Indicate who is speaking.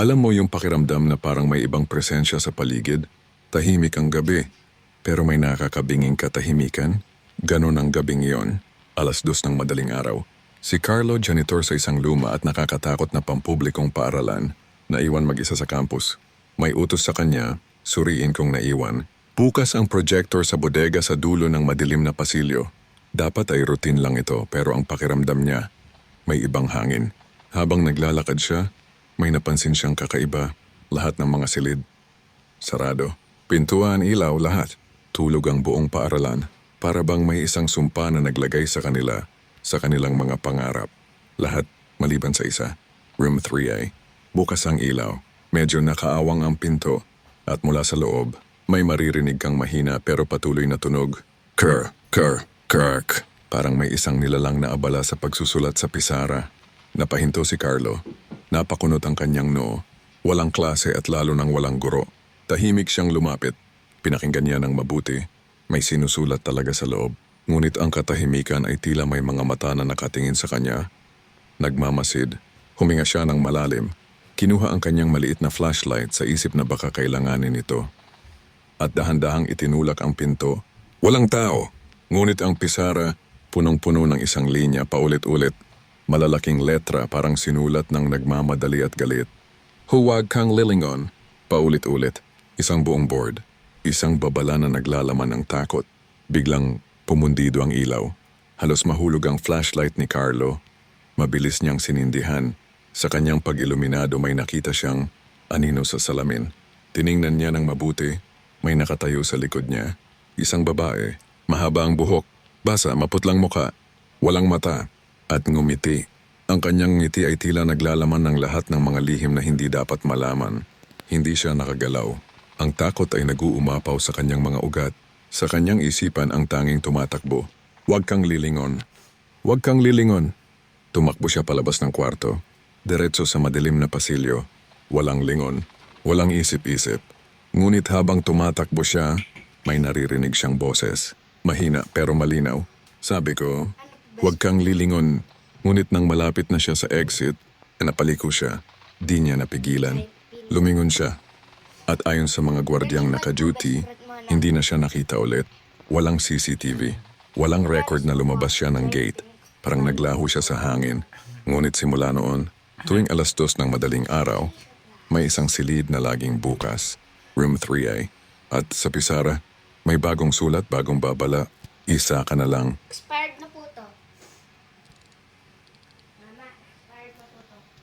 Speaker 1: Alam mo yung pakiramdam na parang may ibang presensya sa paligid? Tahimik ang gabi, pero may nakakabinging katahimikan? Ganon ang gabing iyon, alas dos ng madaling araw. Si Carlo janitor sa isang luma at nakakatakot na pampublikong paaralan, naiwan mag-isa sa campus. May utos sa kanya, suriin kong naiwan. Bukas ang projector sa bodega sa dulo ng madilim na pasilyo. Dapat ay routine lang ito pero ang pakiramdam niya, may ibang hangin. Habang naglalakad siya, may napansin siyang kakaiba, lahat ng mga silid. Sarado. Pintuan, ilaw, lahat. Tulog ang buong paaralan. Para bang may isang sumpa na naglagay sa kanila, sa kanilang mga pangarap. Lahat, maliban sa isa. Room 3A. Bukas ang ilaw. Medyo nakaawang ang pinto. At mula sa loob, may maririnig kang mahina pero patuloy na tunog. Kerr, kerr, kirk. Parang may isang nilalang na abala sa pagsusulat sa pisara. Napahinto si Carlo. Napakunot ang kanyang noo. Walang klase at lalo nang walang guro. Tahimik siyang lumapit. Pinakinggan niya ng mabuti. May sinusulat talaga sa loob. Ngunit ang katahimikan ay tila may mga mata na nakatingin sa kanya. Nagmamasid. Huminga siya ng malalim. Kinuha ang kanyang maliit na flashlight sa isip na baka kailanganin ito. At dahan-dahang itinulak ang pinto. Walang tao. Ngunit ang pisara, punong-puno ng isang linya paulit-ulit. Malalaking letra parang sinulat ng nagmamadali at galit. Huwag kang lilingon. Paulit-ulit. Isang buong board. Isang babala na naglalaman ng takot. Biglang pumundido ang ilaw. Halos mahulog ang flashlight ni Carlo. Mabilis niyang sinindihan. Sa kanyang pag-iluminado may nakita siyang anino sa salamin. Tiningnan niya ng mabuti. May nakatayo sa likod niya. Isang babae. Mahaba ang buhok. Basa, maputlang muka. Walang mata. At ngumiti. Ang kanyang ngiti ay tila naglalaman ng lahat ng mga lihim na hindi dapat malaman. Hindi siya nakagalaw. Ang takot ay naguumapaw sa kanyang mga ugat. Sa kanyang isipan ang tanging tumatakbo. Huwag kang lilingon. Huwag kang lilingon. Tumakbo siya palabas ng kwarto. Diretso sa madilim na pasilyo. Walang lingon. Walang isip-isip. Ngunit habang tumatakbo siya, may naririnig siyang boses. Mahina pero malinaw. Sabi ko, huwag kang lilingon. Ngunit nang malapit na siya sa exit, napaliko siya. Di niya napigilan. Lumingon siya. At ayon sa mga gwardyang naka-duty, hindi na siya nakita ulit. Walang CCTV. Walang record na lumabas siya ng gate. Parang naglaho siya sa hangin. Ngunit simula noon, tuwing alas dos ng madaling araw, may isang silid na laging bukas. Room 3A. At sa pisara, may bagong sulat, bagong babala. Isa ka na lang. pa po to.